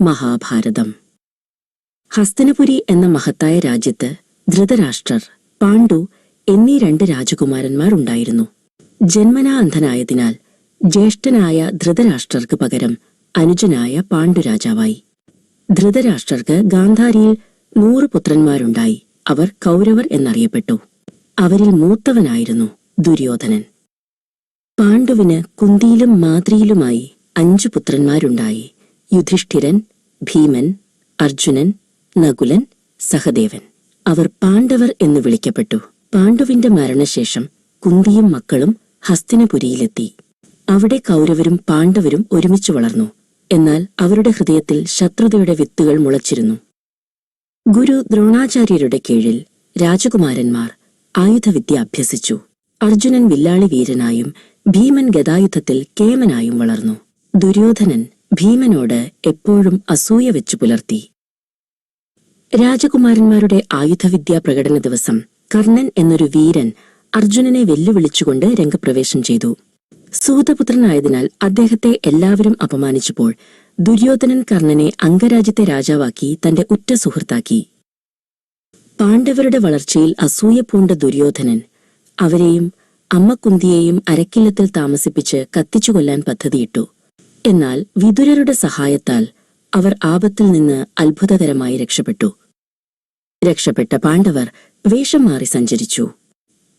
മഹാഭാരതം. ഹസ്തനപുരി എന്ന മഹത്തായ രാജ്യത്ത് ധൃതരാഷ്ട്രർ പാണ്ഡു എന്നീ രണ്ട് രാജകുമാരന്മാരുണ്ടായിരുന്നു. ജന്മനാ അന്ധനായതിനാൽ ജ്യേഷ്ഠനായ ധൃതരാഷ്ട്രർക്ക് പകരം അനുജനായ പാണ്ഡുരാജാവായി ധൃതരാഷ്ട്രർക്ക് ഗാന്ധാരിയിൽ നൂറ് പുത്രന്മാരുണ്ടായി. അവർ കൗരവർ എന്നറിയപ്പെട്ടു. അവരിൽ മൂത്തവനായിരുന്നു ദുര്യോധനൻ. പാണ്ഡുവിന് കുന്തിയിലും മാദ്രിയിലുമായി അഞ്ചു പുത്രന്മാരുണ്ടായി. യുധിഷ്ഠിരൻ ഭീമൻ അർജുനൻ നകുലൻ സഹദേവൻ. അവർ പാണ്ഡവർ എന്ന് വിളിക്കപ്പെട്ടു. പാണ്ഡുവിന്റെ മരണശേഷം കുന്തിയും മക്കളും ഹസ്തിനപുരിയിലെത്തി. അവിടെ കൗരവരും പാണ്ഡവരും ഒരുമിച്ച് വളർന്നു. എന്നാൽ അവരുടെ ഹൃദയത്തിൽ ശത്രുതയുടെ വിത്തുകൾ മുളച്ചിരുന്നു. ഗുരു ദ്രോണാചാര്യരുടെ കീഴിൽ രാജകുമാരന്മാർ ആയുധവിദ്യ അഭ്യസിച്ചു. അർജുനൻ വില്ലാളി വീരനായും ഭീമൻ ഗതായുധത്തിൽ കേമനായും വളർന്നു. ദുര്യോധനൻ ഭീമനോട് എപ്പോഴും അസൂയ വെച്ചു പുലർത്തി. രാജകുമാരന്മാരുടെ ആയുധവിദ്യാ പ്രകടന ദിവസം കർണൻ എന്നൊരു വീരൻ അർജുനനെ വെല്ലുവിളിച്ചുകൊണ്ട് രംഗപ്രവേശം ചെയ്തു. സൂതപുത്രനായതിനാൽ അദ്ദേഹത്തെ എല്ലാവരും അപമാനിച്ചപ്പോൾ ദുര്യോധനൻ കർണനെ അംഗരാജ്യത്തെ രാജാവാക്കി തന്റെ ഉറ്റ സുഹൃത്താക്കി. പാണ്ഡവരുടെ വളർച്ചയിൽ അസൂയ പൂണ്ട ദുര്യോധനൻ അവരെയും അമ്മക്കുന്തിയെയും അരക്കില്ലത്തിൽ താമസിപ്പിച്ച് കത്തിച്ചുകൊല്ലാൻ പദ്ധതിയിട്ടു. എന്നാൽ വിതുരരുടെ സഹായത്താൽ അവർ ആപത്തിൽ നിന്ന് അത്ഭുതകരമായി രക്ഷപ്പെട്ടു. രക്ഷപ്പെട്ട പാണ്ഡവർ വേഷം മാറി സഞ്ചരിച്ചു.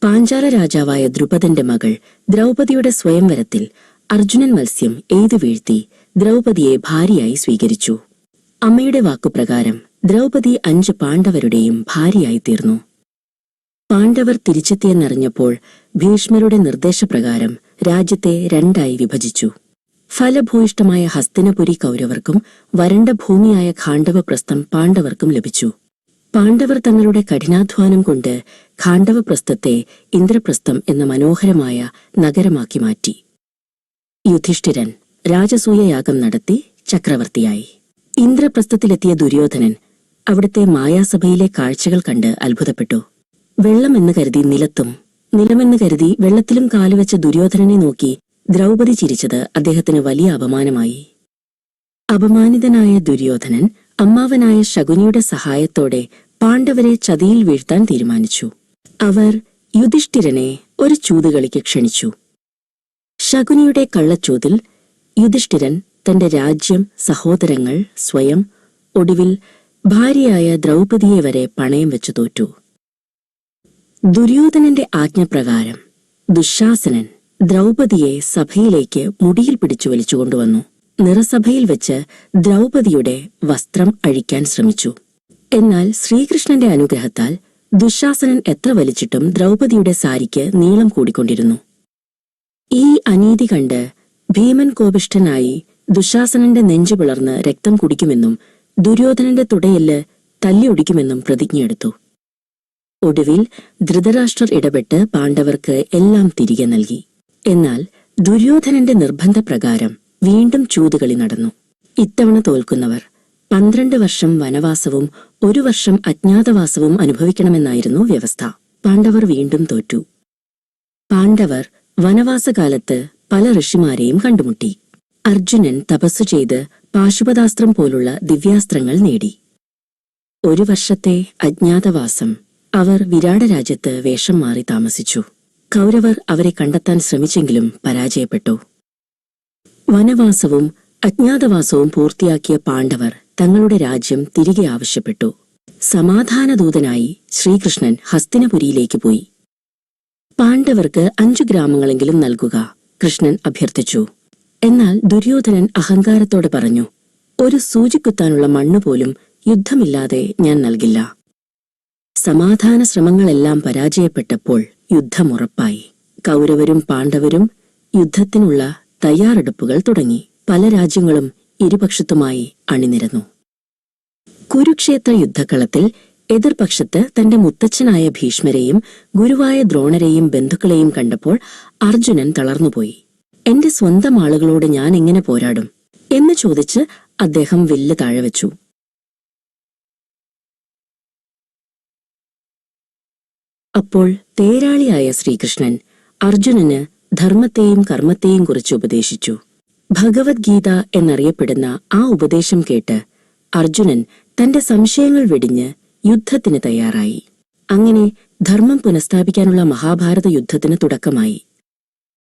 പാഞ്ചാല രാജാവായ ദ്രുപദന്റെ മകൾ ദ്രൗപദിയുടെ സ്വയംവരത്തിൽ അർജുനൻ മത്സ്യം എയ്തു വീഴ്ത്തി ദ്രൗപദിയെ ഭാര്യയായി സ്വീകരിച്ചു. അമ്മയുടെ വാക്കുപ്രകാരം ദ്രൗപദി അഞ്ച് പാണ്ഡവരുടെയും ഭാര്യയായി തീർന്നു. പാണ്ഡവർ തിരിച്ചെത്തിയെന്നറിഞ്ഞപ്പോൾ ഭീഷ്മരുടെ നിർദ്ദേശപ്രകാരം രാജ്യത്തെ രണ്ടായി വിഭജിച്ചു. ഫലഭൂയിഷ്ടമായ ഹസ്തിനപുരി കൗരവർക്കും വരണ്ട ഭൂമിയായ ഖാണ്ഡവപ്രസ്ഥം പാണ്ഡവർക്കും ലഭിച്ചു. പാണ്ഡവർ തങ്ങളുടെ കഠിനാധ്വാനം കൊണ്ട് ഖാണ്ഡവപ്രസ്ഥത്തെ ഇന്ദ്രപ്രസ്ഥം എന്ന മനോഹരമായ നഗരമാക്കി മാറ്റി. യുധിഷ്ഠിരൻ രാജസൂയയാഗം നടത്തി ചക്രവർത്തിയായി. ഇന്ദ്രപ്രസ്ഥത്തിലെത്തിയ ദുര്യോധനൻ അവിടുത്തെ മായാസഭയിലെ കാഴ്ചകൾ കണ്ട് അത്ഭുതപ്പെട്ടു. വെള്ളമെന്ന് കരുതി നിലത്തും നിലമെന്ന് കരുതി വെള്ളത്തിലും കാലുവെച്ച ദുര്യോധനനെ നോക്കി ദ്രൗപദി ചിരിച്ചത് അദ്ദേഹത്തിന് വലിയ അപമാനമായി. അപമാനിതനായ ദുര്യോധനൻ അമ്മാവനായ ശകുനിയുടെ സഹായത്തോടെ പാണ്ഡവരെ ചതിയിൽ വീഴ്ത്താൻ തീരുമാനിച്ചു. അവർ യുധിഷ്ഠിരനെ ഒരു ചൂതുകളിക്ക് ക്ഷണിച്ചു. ശകുനിയുടെ കള്ളച്ചൂതിൽ യുധിഷ്ഠിരൻ തന്റെ രാജ്യം സഹോദരങ്ങൾ സ്വയം ഒടുവിൽ ഭാര്യയായ ദ്രൗപദിയെ വരെ പണയം വെച്ചു തോറ്റു. ദുര്യോധനന്റെ ആജ്ഞപ്രകാരം ദുശാസനൻ ദ്രൗപദിയെ സഭയിലേക്ക് മുടിയിൽ പിടിച്ചു വലിച്ചുകൊണ്ടുവന്നു നിറസഭയിൽ വെച്ച് ദ്രൗപതിയുടെ വസ്ത്രം അഴിക്കാൻ ശ്രമിച്ചു. എന്നാൽ ശ്രീകൃഷ്ണന്റെ അനുഗ്രഹത്താൽ ദുശാസനൻ എത്ര വലിച്ചിട്ടും ദ്രൗപതിയുടെ സാരിക്ക് നീളം കൂടിക്കൊണ്ടിരുന്നു. ഈ അനീതി കണ്ട് ഭീമൻ കോപിഷ്ഠനായി ദുശാസനന്റെ നെഞ്ചു പിളർന്ന് രക്തം കുടിക്കുമെന്നും ദുര്യോധനന്റെ തുടയെല്ല് തല്ലിയൊടിക്കുമെന്നും പ്രതിജ്ഞയെടുത്തു. ഒടുവിൽ ധൃതരാഷ്ട്രർ ഇടപെട്ട് പാണ്ഡവർക്ക് എല്ലാം തിരികെ നൽകി. എന്നാൽ ദുര്യോധനന്റെ നിർബന്ധപ്രകാരം വീണ്ടും ചൂതുകളി നടന്നു. ഇത്തവണ തോൽക്കുന്നവർ പന്ത്രണ്ട് വർഷം വനവാസവും ഒരു വർഷം അജ്ഞാതവാസവും അനുഭവിക്കണമെന്നായിരുന്നു വ്യവസ്ഥ. പാണ്ഡവർ വീണ്ടും തോറ്റു. പാണ്ഡവർ വനവാസകാലത്ത് പല ഋഷിമാരെയും കണ്ടുമുട്ടി. അർജുനൻ തപസ്സു ചെയ്ത് പാശുപതാസ്ത്രം പോലുള്ള ദിവ്യാസ്ത്രങ്ങൾ നേടി. ഒരു വർഷത്തെ അജ്ഞാതവാസം അവർ വിരാട രാജ്യത്ത് വേഷം മാറി താമസിച്ചു. കൗരവർ അവരെ കണ്ടെത്താൻ ശ്രമിച്ചെങ്കിലും പരാജയപ്പെട്ടു. വനവാസവും അജ്ഞാതവാസവും പൂർത്തിയാക്കിയ പാണ്ഡവർ തങ്ങളുടെ രാജ്യം തിരികെ ആവശ്യപ്പെട്ടു. സമാധാനദൂതനായി ശ്രീകൃഷ്ണൻ ഹസ്തിനപുരിയിലേക്ക് പോയി. പാണ്ഡവർക്ക് അഞ്ചു ഗ്രാമങ്ങളെങ്കിലും നൽകുക കൃഷ്ണൻ അഭ്യർത്ഥിച്ചു. എന്നാൽ ദുര്യോധനൻ അഹങ്കാരത്തോടെ പറഞ്ഞു ഒരു സൂചിക്കുത്താനുള്ള മണ്ണുപോലും യുദ്ധമില്ലാതെ ഞാൻ നൽകില്ല. സമാധാന ശ്രമങ്ങളെല്ലാം പരാജയപ്പെട്ടപ്പോൾ യുദ്ധമുറപ്പായി. കൗരവരും പാണ്ഡവരും യുദ്ധത്തിനുള്ള തയ്യാറെടുപ്പുകൾ തുടങ്ങി. പല രാജ്യങ്ങളും ഇരുപക്ഷത്തുമായി അണിനിരന്നു. കുരുക്ഷേത്ര യുദ്ധക്കളത്തിൽ എതിർപക്ഷത്ത് തന്റെ മുത്തച്ഛനായ ഭീഷ്മരെയും ഗുരുവായ ദ്രോണരെയും ബന്ധുക്കളെയും കണ്ടപ്പോൾ അർജുനൻ തളർന്നുപോയി. എന്റെ സ്വന്തം ആളുകളോട് ഞാൻ എങ്ങനെ പോരാടും? എന്ന് ചോദിച്ച് അദ്ദേഹം വില്ല് താഴെ വെച്ചു. അപ്പോൾ തേരാളിയായ ശ്രീകൃഷ്ണൻ അർജുനന് ധർമ്മത്തെയും കർമ്മത്തെയും കുറിച്ച് ഉപദേശിച്ചു. ഭഗവത്ഗീത എന്നറിയപ്പെടുന്ന ആ ഉപദേശം കേട്ട് അർജുനൻ തന്റെ സംശയങ്ങൾ വെടിഞ്ഞ് യുദ്ധത്തിന് തയ്യാറായി. അങ്ങനെ ധർമ്മം പുനഃസ്ഥാപിക്കാനുള്ള മഹാഭാരത യുദ്ധത്തിന് തുടക്കമായി.